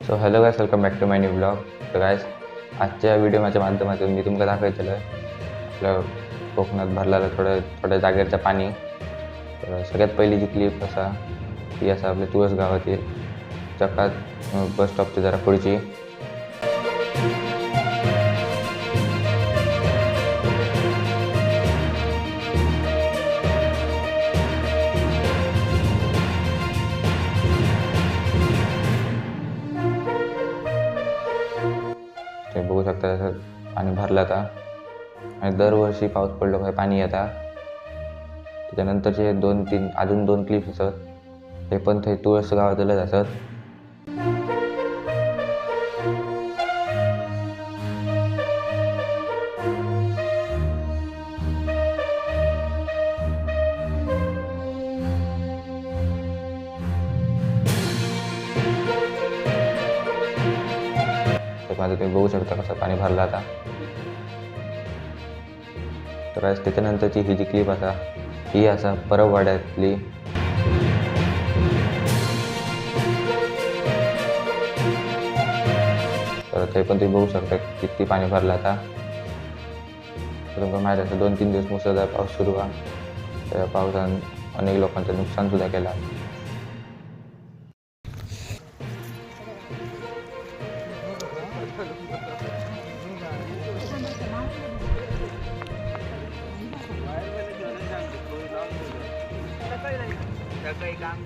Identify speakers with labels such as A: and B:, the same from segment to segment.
A: So hello guys welcome back to my new blog तर guys आजच्या व्हिडिओच्या माध्यमातून मी तुमका दाखवतलं आपलं कोकणात भरलेलं थोडं थोड्या जागेचं पाणी. तर सगळ्यात पहिली जी क्लिप असा ती असा आपल्या तुळस गावातील चकात बस स्टॉपची जरा पुढची. हे बघू शकता असं पाणी भरलं आता. आणि दरवर्षी पाऊस पडलो काय पाणी येता त्याच्यानंतरचे दोन तीन अजून दोन क्लिप्स असत हे पण थंय तुळस गावातलंच असत एक माझं तुम्ही बघू शकता कसं पाणी भरलं आता. तर आज त्याच्यानंतरची ही जी क्लिप असा ही असा परबवाड्यातली तर ते पण तुम्ही बघू शकता किती पाणी भरलं आता. तर तुमका माहीत असं दोन तीन दिवस मुसळधार पाऊस सुरू आहे. त्या पावसानं अनेक लोकांचं नुकसानसुद्धा केलं नुकसान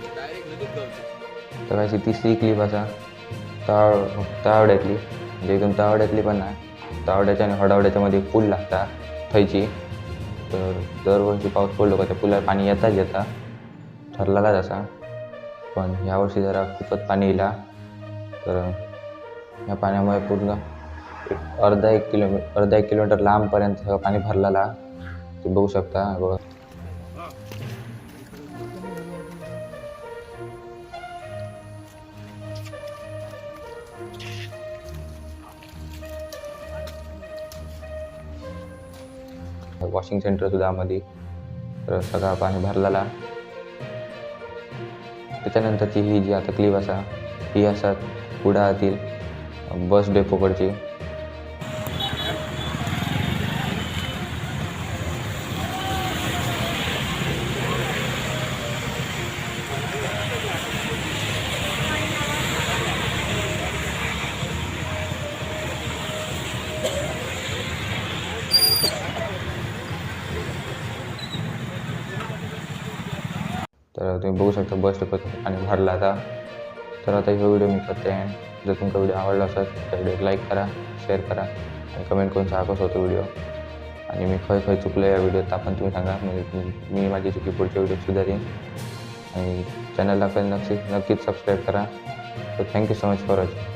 A: सुद्धा केलं तर अशी तिसरी क्लिप असा. ताळ तावड्यातली म्हणजे एकदम तावड्यातली पण नाही. तावड्याच्या आणि हडावड्याच्या मध्ये एक पूल लागता थंयची तर दरवर्षी पाऊस पडलो का त्या पुलावर पाणी येताच येता. ठरलेलाच असा पण ह्यावर्षी जरा खूपच पाणी येला तर या पाण्यामुळे पूर्ण अर्धा एक किलोमी अर्धा एक किलोमीटर लांबपर्यंत पाणी भरलेला. ते बघू शकता बघा वॉशिंग सेंटर सुद्धा मध्ये तर सगळा पाणी भरलेला. त्याच्यानंतरची ही जी आता क्लिप असा ही असा कुडाळातील बस डेपोकडची. तर तुम्ही बघू शकता बस डेपो आणि भरला आता. तर आता हा व्हिडिओ मी करते आहे जर तुमचा व्हिडिओ आवडला असेल तर व्हिडिओ लाईक करा शेअर करा आणि कमेंट करून सांगा कसं होतो व्हिडिओ. आणि मी खय खय चुकलं या व्हिडिओत आपण तुम्ही सांगा. म्हणजे मी- मी माझी चुकी पुढच्या व्हिडिओ सुधारेन. आणि चॅनलला पण नक्की नक्कीच सबस्क्राईब करा. तर thank you so much for watching